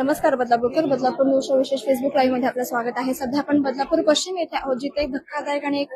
नमस्कार बदलापूरकर. बदलापूर न्यूजच्या विशेष फेसबुक लाईव्हमध्ये आपलं स्वागत आहे. सध्या आपण बदलापूर पश्चिम येथे आहोत जिथे एक धक्कादायक आणि एक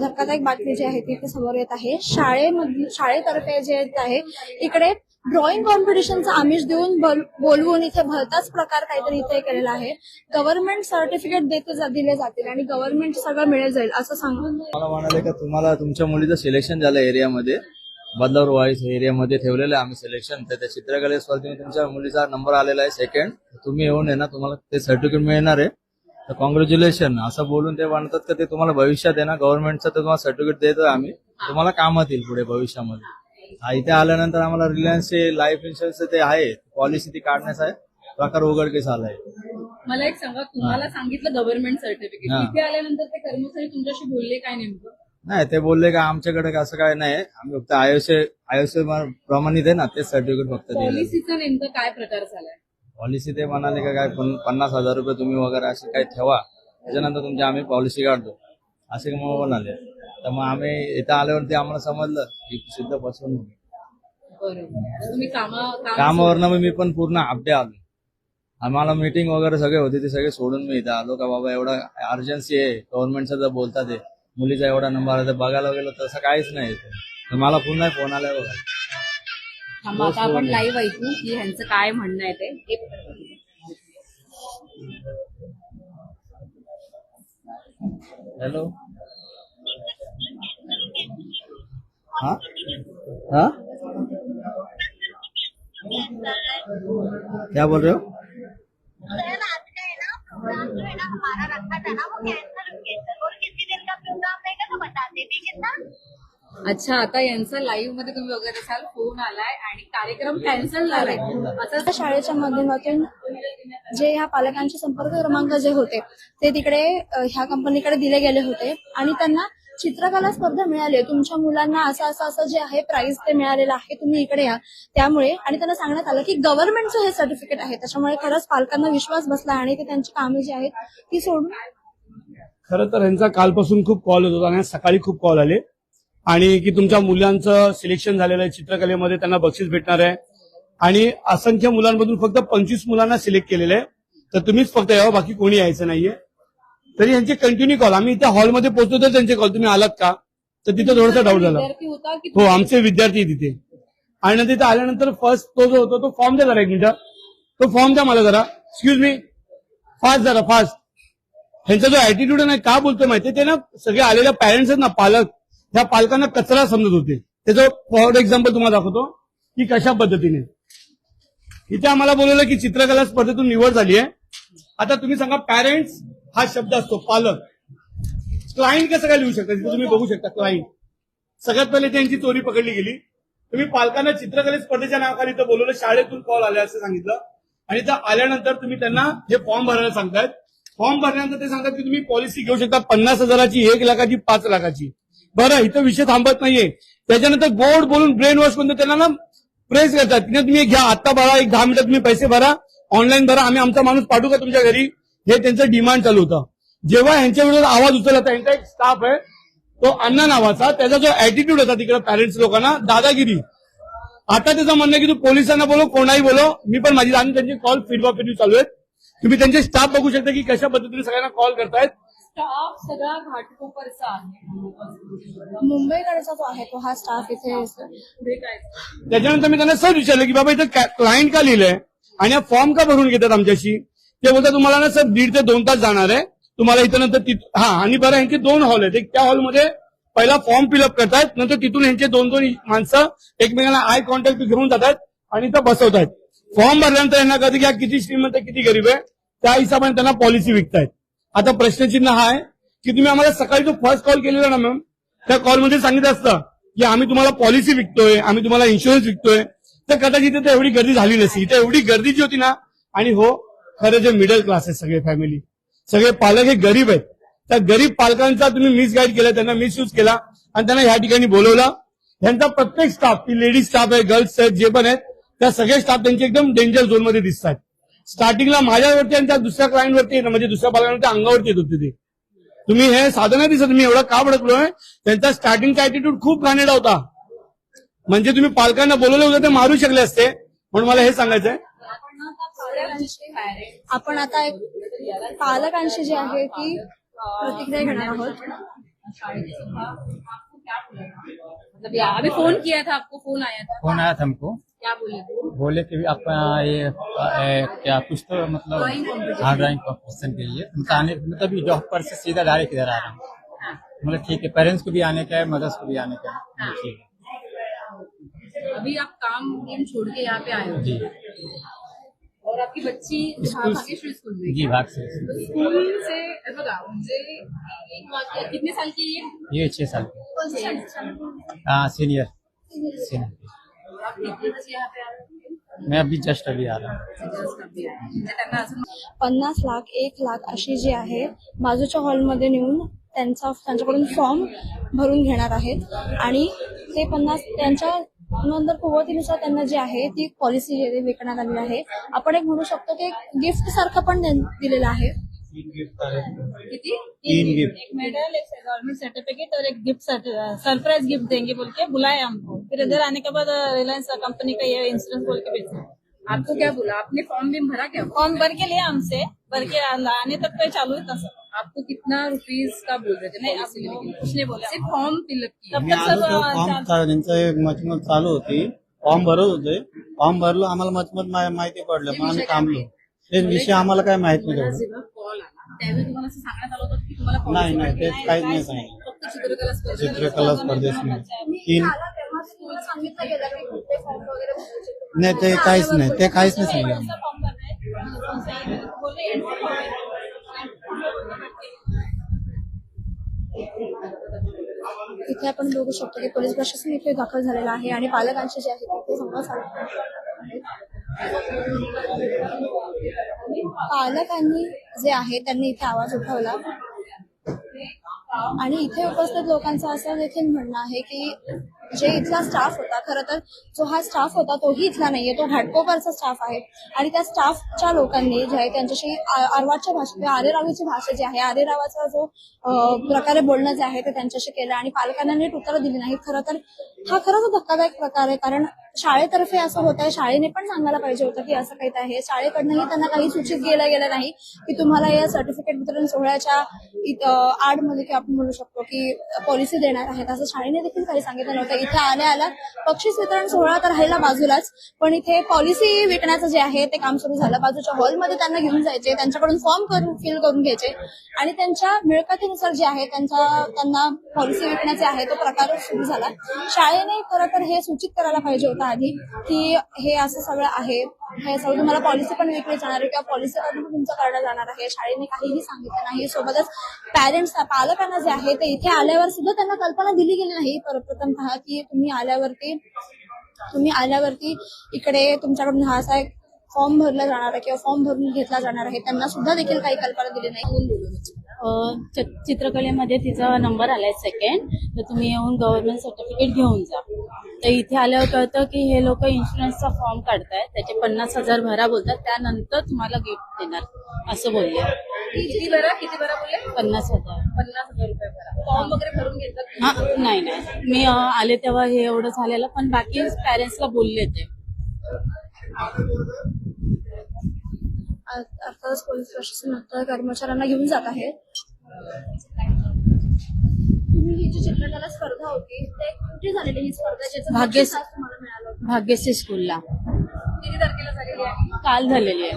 धक्कादायक बातमी जी आहे ती इथे समोर येत आहे. शाळेमधून शाळेतर्फे जे आहे इकडे ड्रॉइंग कॉम्पिटिशनचं आमिष देऊन बोलवून इथे भलताच प्रकार काहीतरी इथे केलेला आहे. गव्हर्नमेंट सर्टिफिकेट देते दिले जातील आणि गव्हर्नमेंट सगळं मिळेल जाईल असं सांगून मला म्हणाले का तुम्हाला तुमच्या मुलीचं सिलेक्शन झालं एरियामध्ये बदलावर वाईस एरियामध्ये ठेवलेलं आहे आम्ही सिलेक्शन तर त्या चित्रकले स्पर्धेमध्ये तुमच्या मुलीचा नंबर आलेला आहे सेकंड तुम्ही येऊन ना तुम्हाला ते सर्टिफिकेट मिळणार आहे. तर कॉंग्रॅच्युलेशन असं बोलून ते म्हणतात का ते तुम्हाला भविष्यात आहे ना गव्हर्नमेंटचं तर तुम्हाला सर्टिफिकेट देतो आम्ही. तुम्हाला कामात येईल पुढे भविष्यामध्ये. हा, इथे आल्यानंतर आम्हाला रिलायन्सचे लाईफ इन्शुरन्स ते आहे. पॉलिसी ती काढण्याचा प्रकार उघडकीस आलाय. मला एक सांगा तुम्हाला सांगितलं गव्हर्नमेंट सर्टिफिकेट. इथे आल्यानंतर ते कर्मचारी तुमच्याशी बोलले काय नेमकं? नाही ते बोलले का आमच्याकडे असं काय नाही. आम्ही फक्त आयुष्य आयुष्य प्रमाणित आहे ना ते सर्टिफिकेट फक्त दिलं पॉलिसीचा नेमकं काय प्रकार झालाय? पॉलिसी ते म्हणाले का काय पन- पन्नास हजार रुपये तुम्ही वगैरे असे काही ठेवा. त्याच्यानंतर तुमची आम्ही पॉलिसी काढतो. असे मग म्हणाले. तर मग आम्ही इथं आल्यावरती आम्हाला समजलं की सिद्ध फसवणूक आहे. बरोबर. तुम्ही कामा काम कामावरनं मग मी पण पूर्ण अपडे आलो. आम्हाला मीटिंग वगैरे सगळे होते ते सगळे सोडून मी इथं आलो का बाबा एवढा अर्जन्सी आहे. गव्हर्नमेंटचं जर बोलतात ते मुलीचा एवढा नंबर आहे तर बघायला गेलो तसं काहीच नाही. तर मला पुन्हा फोन आलाय बघा. आता आपण लाईव्ह ऐकू की ह्यांचं काय म्हणणं आहे ते. एक हेलो हाँ? हाँ? क्या बोल रहे हो? अच्छा आता यांचा लाईव्हमध्ये तुम्ही बघत असाल फोन आलाय आणि कार्यक्रम कॅन्सल झालाय. आता शाळेच्या माध्यमातून जे ह्या पालकांचे संपर्क क्रमांक जे होते ते तिकडे ह्या कंपनीकडे दिले गेले होते आणि त्यांना चित्रकला स्पर्धा मिळाली. तुमच्या मुलांना असं असं असं जे आहे प्राइज ते मिळालेलं आहे तुम्ही इकडे या. त्यामुळे आणि त्यांना सांगण्यात आलं की गव्हर्नमेंटचं हे सर्टिफिकेट आहे. त्याच्यामुळे खरंच पालकांना विश्वास बसला आणि ते त्यांची कामे जी आहेत ती सोडून खरं तर यांचा कालपासून खूप कॉल होत होता आणि आज सकाळी खूप कॉल आले. आणि की तुमच्या मुलांचं सिलेक्शन झालेलं आहे चित्रकलेमध्ये त्यांना बक्षीस भेटणार आहे. आणि असंख्य मुलांमधून फक्त पंचवीस मुलांना सिलेक्ट केलेलं आहे. तर तुम्हीच फक्त यावं बाकी कोणी यायचं नाहीये. तरी यांचे कंटिन्यू कॉल आम्ही इथे हॉलमध्ये पोहोचलो तर त्यांचे कॉल तुम्ही आलात का? तर तिथे थोडासा डाऊट झाला. हो आमचे विद्यार्थी तिथे. आणि नंतर तिथे आल्यानंतर फर्स्ट तो जो होता तो फॉर्म द्या जरा एक मिनिट. तो फॉर्म द्या मला जरा. एक्सक्यूज मी फास्ट जरा फास्ट ह्यांचा जो ऍटिट्यूड आहे ना का बोलतोय माहितीये? ते ना सगळे आलेल्या पॅरेंट्स आहेत ना पालक. ह्या पालकांना कचरा समजत होते. त्याचं फॉर एक्झाम्पल तुम्हाला दाखवतो की कशा पद्धतीने. इथे आम्हाला बोलवलं की चित्रकला स्पर्धेतून निवड झाली आहे. आता तुम्ही सांगा पॅरेंट्स हा शब्द असतो पालक. क्लायंट कसं काय लिहू शकता? तिथे तुम्ही बघू शकता क्लायंट सगळ्यात पहिले त्यांची चोरी पकडली गेली. तुम्ही पालकांना चित्रकले स्पर्धेच्या नावाखाली इथं बोलवलं शाळेतून कॉल आले असं सांगितलं. आणि इथं आल्यानंतर तुम्ही त्यांना हे फॉर्म भरायला सांगतायत. फॉर्म भरल्यानंतर ते सांगतात की तुम्ही पॉलिसी घेऊ शकता पन्नास हजाराची एक लाखाची पाच लाखाची. बरं इथं विषय थांबत नाहीये. त्याच्यानंतर गोड बोलून ब्रेन वॉश करून त्यांना ना प्रेस करतात. तुम्ही घ्या आता भरा एक दहा मिनिटात तुम्ही पैसे भरा ऑनलाईन भरा आम्ही आमचा माणूस पाठवू का तुमच्या घरी? हे त्यांचं डिमांड चालू होतं. जेव्हा ह्यांच्या विरोधात आवाज उचलला तर यांचा एक स्टाफ आहे तो अण्णा नावाचा त्याचा जो अॅटिट्यूड होता तिकडे पॅरेंट्स लोकांना दादागिरी. आता त्याचं म्हणणं आहे की तू पोलिसांना बोलो कोणाही बोलो मी पण माझी आम्ही त्यांचे कॉल फीडबॅक फिरवी चालू आहेत. तुम्ही त्यांचे स्टाफ बघू शकता की कशा पद्धतीने सगळ्यांना कॉल करतायत. स्टाफ सगळा घाटकोपरचा आहे. मुंबईकडचा जो आहे तो हा स्टाफ इथे त्याच्यानंतर मी त्यांना सहज विचारलं की बाबा इथं क्लायंट का लिहिलंय? आणि हा फॉर्म का भरून घेतात आमच्याशी? ते बोलतात तुम्हाला ना सर दीड ते दोन तास जाणार आहे. तुम्हाला इथं नंतर हा आणि बरं यांचे दोन हॉल आहेत. एक त्या हॉलमध्ये पहिला फॉर्म फिलअप करतायत नंतर तिथून यांचे दोन दोन माणसं एकमेकांना आय कॉन्टॅक्ट घेऊन जातात आणि इथं बसवतायत. फॉर्म भरल्यानंतर यांना कधी घ्या किती श्रीमंत किती गरीब आहे. त्या हिशोबाने त्यांना पॉलिसी विकतायत. आता प्रश्नचिन्ह हा आहे की तुम्ही आम्हाला सकाळी जो फर्स्ट कॉल केलेला ना मॅम त्या कॉलमध्ये सांगितलं असतं की आम्ही तुम्हाला पॉलिसी विकतोय आम्ही तुम्हाला इन्शुरन्स विकतोय. तर कदाचित इथे एवढी गर्दी झाली नसती. इथे एवढी गर्दी जी होती ना आणि हो खरं जे मिडल क्लास आहे सगळे फॅमिली सगळे पालक हे गरीब आहेत. त्या गरीब पालकांचा तुम्ही मिसगाईड केला त्यांना मिसयूज केला आणि त्यांना ह्या ठिकाणी बोलवलं. यांचा प्रत्येक स्टाफ ती लेडीज स्टाफ आहे गर्ल्स आहेत जे पण आहेत त्या सगळे स्टाफ त्यांचे एकदम डेंजर झोनमध्ये दिसतात स्टार्टिंगला माझ्यावरती आणि त्या दुसऱ्या क्लायंटवरती म्हणजे दुसऱ्या पालकांवरती अंगावरती येत होते ते. तुम्ही हे साधं नाही दिसत मी एवढा का भडकलोय? त्यांचा स्टार्टिंगचा अॅटिट्यूड खूप घाणेरडा होता. म्हणजे तुम्ही पालकांना बोलवलं होतं ते मारू शकले असते. म्हणून मला हे सांगायचंय. आपण ना आता पालकांशी आपण आता एक पालकांशी जी आहे ती प्रतिक्रिया घेणार आहोत. अभी फोन किया था आपको फोन आया था। फोन आया था हमको। क्या बोले? बोले कि आप ये क्या कुछ तो मतलब हाँ ड्राइंग कॉम्पिटिशन के लिए। उनका आने मतलब ये जॉब पर से सीधा डायरेक्ट इधर आ रहा हूँ। मतलब ठीक है पेरेंट्स को भी आने का है मदर्स को भी आने का है। बोले, ठीक है। अभी आप काम छोड़ के यहाँ पे आए हो? जी। और आपकी बच्ची स्कूल- भाग्यश्री स्कूल में? जी भाग से तो स्कूल से बघा म्हणजे कितने साल की है ये? ये छह साल के। हाँ सीनियर सीनियर मैं अभी जस्ट अभी आ रहा हूँ। पन्नास लाख एक लाख अशी जी आहे बाजूच्या हॉलमध्ये नेऊन त्यांचा त्यांच्याकडून फॉर्म भरून घेणार आहेत. आणि ते पन्नास त्यांच्या नंतर कुवतीनुसार त्यांना जी आहे ती पॉलिसी विकण्यात आलेली आहे. आपण एक म्हणू शकतो की गिफ्ट सारखं पण दिलेलं आहे. किती? तीन गिफ्ट एक मेडल एक गवर्नमेंट सर्टिफिकेट और एक गिफ्ट सरप्राइज गिफ्ट देंगे बोल के बुलाए हमको। फिर इधर आने के बाद रिलायंस कंपनी का ये इंश्योरेंस बोल के बेचा आपको क्या बोला? आपने फॉर्म भी भरा क्या? फॉर्म भर के लिया हमसे भर के आने तक तो चालू ही था सब। आपको कितना रुपीज का बोल रहे थे? नहीं policy अब लेने के लिए? कुछ नहीं बोला। सिर्फ फॉर्म फिलअप किया। तब तक फॉर्म चालू- चा- त्यांचं मचमत चालू होती फॉर्म भरत होते फॉर्म भरलो आम्हाला मचमत माहिती पडलं मग आम्ही थांबलो. ते विषय आम्हाला काय माहीत नाही मला तेवढं. जेव्हा कॉल आला त्यावेळी तुम्हाला असं सांगण्यात आलं होतं की तुम्हाला नाही policy नाही पाहिजे. तेच काहीच नाही सांगितलं. फक्त चित्रकला स्पर्धा चित्रकला स्पर्धेत तीन आला तेव्हा तुम्हाला सांगितलं गेलं की कुठले फॉर्म वगैरे भरायचे. नाही ते काहीच नाही. ते काहीच नाही सांगितलं है है इथे आपण बघू शकतो की पोलीस प्रशासन इथे दाखल झालेलं आहे आणि पालकांशी जे आहे तिथे संवाद साधला पालकांनी जे आहे त्यांनी इथे आवाज उठवला. आणि इथे उपस्थित लोकांचं असं देखील म्हणणं आहे की जे इथला स्टाफ होता खरं तर जो हा स्टाफ होता तोही इथला नाहीये तो घाटकोपरचा स्टाफ आहे. आणि त्या स्टाफच्या लोकांनी जे आहे त्यांच्याशी आरवाच्या भाषेत आरेरावीची भाषा जी आहे आरेरावाचा जो प्रकारे बोलणं जे आहे ते त्यांच्याशी केलं आणि पालकांना नीट उत्तरं दिली नाहीत. खरं तर हा खरंच धक्कादायक प्रकार आहे कारण शाळेतर्फे असं होत आहे शाळेने पण सांगायला पाहिजे होतं की असं काही आहे. शाळेकडनंही त्यांना काही सूचित केलं गेलं नाही की तुम्हाला या सर्टिफिकेट वितरण सोहळ्याच्या आडमध्ये की आपण म्हणू शकतो की पॉलिसी देणार आहेत. असं शाळेने देखील काही सांगितलं नव्हतं. इथे आल्या आल्या बक्षीस वितरण सोहळा तर राहिला बाजूलाच. पण इथे पॉलिसी विकण्याचं जे आहे ते काम सुरू झालं. बाजूच्या हॉलमध्ये त्यांना घेऊन जायचे. त्यांच्याकडून फॉर्म करून फिल करून घ्यायचे. आणि त्यांच्या मिळकतीनुसार जे आहे त्यांचा त्यांना पॉलिसी विकण्याचे आहे तो प्रकार सुरू झाला. शाळेने खरं तर हे सूचित करायला पाहिजे होतं आधी की हे असं सगळं आहे. हे सगळं तुम्हाला पॉलिसी पण विकली जाणार आहे किंवा पॉलिसी पण तुमचं करणं जाणार आहे. शाळेने काहीही सांगितलं नाही. सोबतच पॅरेंट्स पालकांना जे आहे ते इथे आल्यावर सुद्धा त्यांना कल्पना दिली गेली नाही. प्रथम की तुम्ही आल्यावरती तुम्ही आल्यावरती इकडे तुमच्याकडून हा असा एक फॉर्म भरला जाणार आहे किंवा फॉर्म भरून घेतला जाणार आहे. त्यांना सुद्धा देखील काही कल्पना दिली नाही. चित्रकलेमध्ये तिचा नंबर आलाय सेकंड तर तुम्ही येऊन गव्हर्नमेंट सर्टिफिकेट घेऊन जा. तर इथे आल्यावर कळतं की हे लोक इन्शुरन्सचा फॉर्म काढतायत. त्याचे पन्नास हजार भरा बोलतात. त्यानंतर तुम्हाला गिफ्ट देणार. असं बोलले. किती बरा किती बरा बोलले? पन्नास हजार. पन्नास हजार रुपये भरा. फॉर्म वगैरे भरून घेतात हा नाही नाही. मी आले तेव्हा हे एवढं झालेलं पण बाकी पॅरेंट्सला बोलले ते. अर्थातच पोलीस प्रशासन आता कर्मचाऱ्यांना घेऊन जात आहे. तुम्ही ही जी चित्रकला स्पर्धा होती. ते कुठे झालेली ही स्पर्धा ज्याचं भाग्यश- बक्षीस आज तुम्हाला मिळालं होतं? भाग्यश्री स्कूलला. किती तारखेला झालेली आहे? काल झालेली आहे.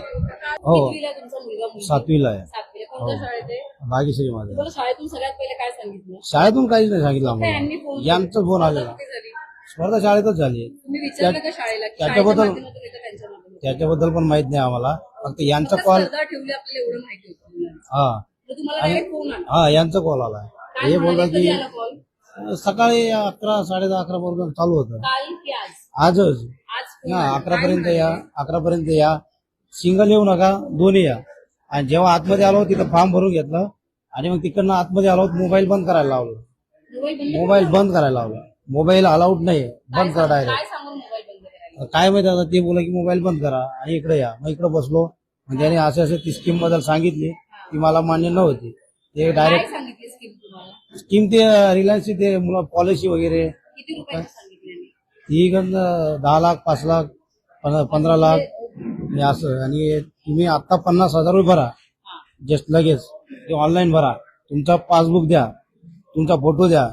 हो. कितवीला आहे तुमचा मुलगा मुलगी? सातवीला आहे. सातवीला. कोणत्या शाळेत आहे? भाग्यश्री मध्ये. तुम्हाला शाळेतून सगळ्यात पहिले काय सांगितलं? शाळेतून काहीच नाही सांगितलं यांनी आम्हाला फोन यांचा फोन आलेला. कुठे झाली? स्पर्धा शाळेतच झाली. तुम्ही विचारलं का शाळेला? की त्याच्याबद्दल- शाळेच्या माध्यमातून येतं त्यांच्या माध्यमातून? त्याच्याबद्दल पण माहीत नाही आम्हाला. फक्त यांचा कॉल स्पर्धा ठेवली आपल्याला एवढं माहिती होतं. हा. तुम्हाला डायरेक्ट फोन आला? हा यांचा कॉल आला हे कधी की सकाळी अकरा साडे दहा अकरा पर्यंत चालू होतं. आज? आजच. हा. अकरा पर्यंत? या अकरा पर्यंत या. सिंगल येऊ नका दोन्ही या. आणि जेव्हा आतमध्ये आलो तिथं फॉर्म भरून घेतलं. आणि मग तिकडनं आतमध्ये आलो मोबाईल बंद करायला लावलं. मोबाईल बंद करायला लावलं. मोबाईल अलाउड नाही बंद करा डायरेक्ट काय माहिती आता ते बोला की मोबाईल बंद करा. आणि इकडे या. मग इकडे बसलो. त्याने असे असे ती स्कीमबद्दल सांगितली ती मला मान्य नव्हती. ते डायरेक्ट स्कीम ते रिलायन्सची ते मुलं पॉलिसी वगैरे. किती रुपयाची सांगितली ती गंज दहा लाख पाच लाख पं- पंधरा लाख. आणि असं आणि तुम्ही आता पन्नास हजार रुपये भरा. जस्ट लगेच. ते ऑनलाईन भरा. तुमचा पासबुक द्या. तुमचा फोटो द्या.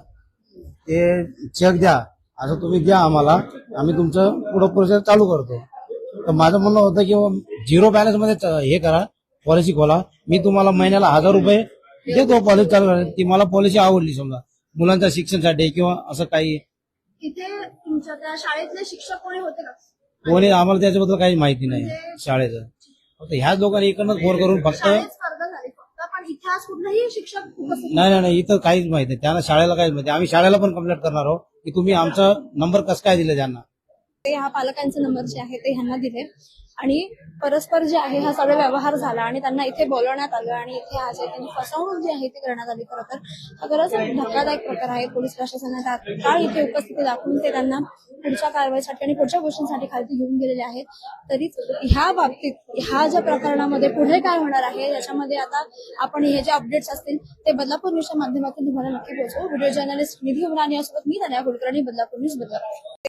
ते चेक द्या. असं तुम्ही द्या आम्हाला. आम्ही तुमचं पुढं प्रोसेस चालू करतो. तर माझं म्हणणं होतं की झिरो बॅलन्समध्ये च- हे करा. पॉलिसी खोला. मी तुम्हाला महिन्याला हजार रुपये देतो पॉलिसी चालू करा ती मला पॉलिसी आवडली समजा. मुलांच्या शिक्षणासाठी किंवा असं काही. इथे तुमच्या त्या शाळेतले शिक्षक कोणी होते का? कोणी आम्हाला त्याच्याबद्दल काही माहिती नाही शाळेचं. फक्त ह्याच लोकांनी इकडनं फोन करून फक्त शाळेत स्पर्धा झाली फक्त पण इथे आज कुठलेही शिक्षक उपस्थित नाही नाही नाही इथं काहीच माहिती नाही. त्यांना शाळेला काहीच माहिती आम्ही शाळेला पण कंप्लेंट करणार आहोत की तुम्ही आमचा नंबर कसं काय दिले त्यांना? ते ह्या पालकांचे नंबर जे आहे ते ह्यांना दिले. आणि परस्पर जे आहे हा सगळा व्यवहार झाला आणि त्यांना इथे बोलवण्यात आलं आणि इथे आज त्यांनी फसवणूक जी आहे ती करण्यात आली खरं तर. हा खरंच धक्कादायक प्रकार आहे. पोलीस प्रशासनाने तात्काळ इथे उपस्थिती दाखवून ते त्यांना पुढच्या कारवाईसाठी आणि पुढच्या गोष्टींसाठी खालती घेऊन गेलेले आहेत. तरीच ह्या बाबतीत ह्या ज्या प्रकरणामध्ये पुढे काय होणार आहे याच्यामध्ये आता आपण हे जे अपडेट्स असतील ते बदलापूर न्यूजच्या माध्यमातून तुम्हाला नक्की पोहोचवू. व्हिडिओ जर्नलिस्ट निधी उमराणी यासोबत मी धन्या कुलकर्णी बदलापूर न्यूज बदलापूर.